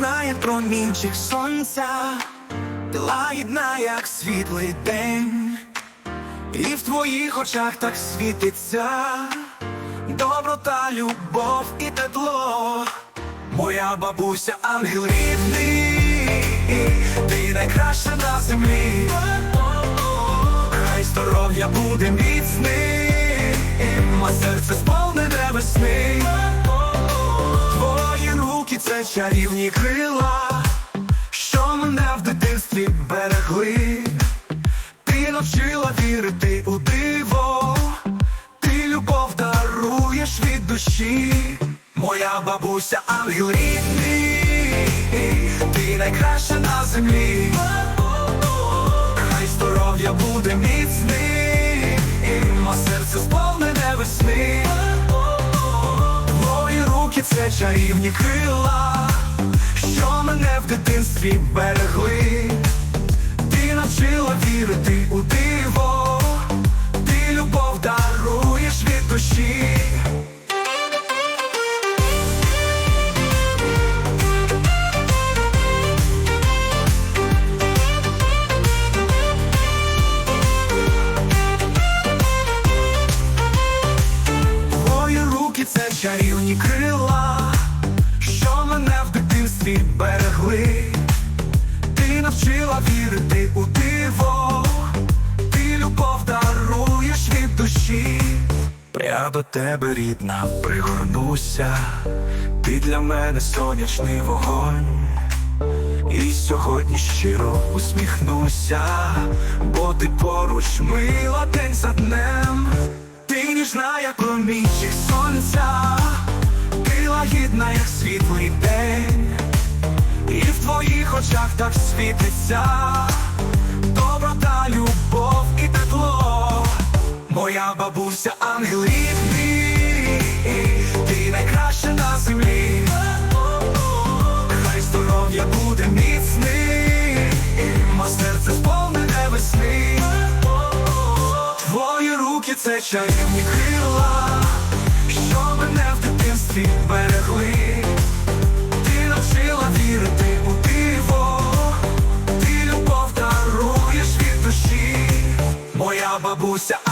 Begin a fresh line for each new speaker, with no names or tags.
як промінчик сонця, лагідна, як світлий день, і в твоїх очах так світиться доброта, любов і тепло. Моя бабуся ангел рідний, ти найкраща на землі. Хай здоров'я буде міцним, а серце сповнене весни. Чарівні крила, що мене в дитинстві берегли. Ти навчила вірити у диво, ти любов даруєш від душі, моя бабуся ангел рідний, ти найкраща на землі. Хай здоров'я буде міцним, а серце сповнене весни. Це чарівні крила, що мене в дитинстві берегли. Навчила вірити у диво, ти любов даруєш від душі. Я до тебе, рідна, пригорнуся, ти для мене сонячний вогонь. І сьогодні щиро усміхнуся, бо ти поруч мила день за днем. Ти ніжна, як промінчик сонця, ти лагідна, як світлий день. Твоїх очах так світиться доброта, любов і тепло. Моя бабуся ангел рідний, ти найкраща на землі. Хай здоров'я буде міцним, а серце сповнене весни. Твої руки це чарівні крила, що мене в дитинстві берегли. Бабуся ангел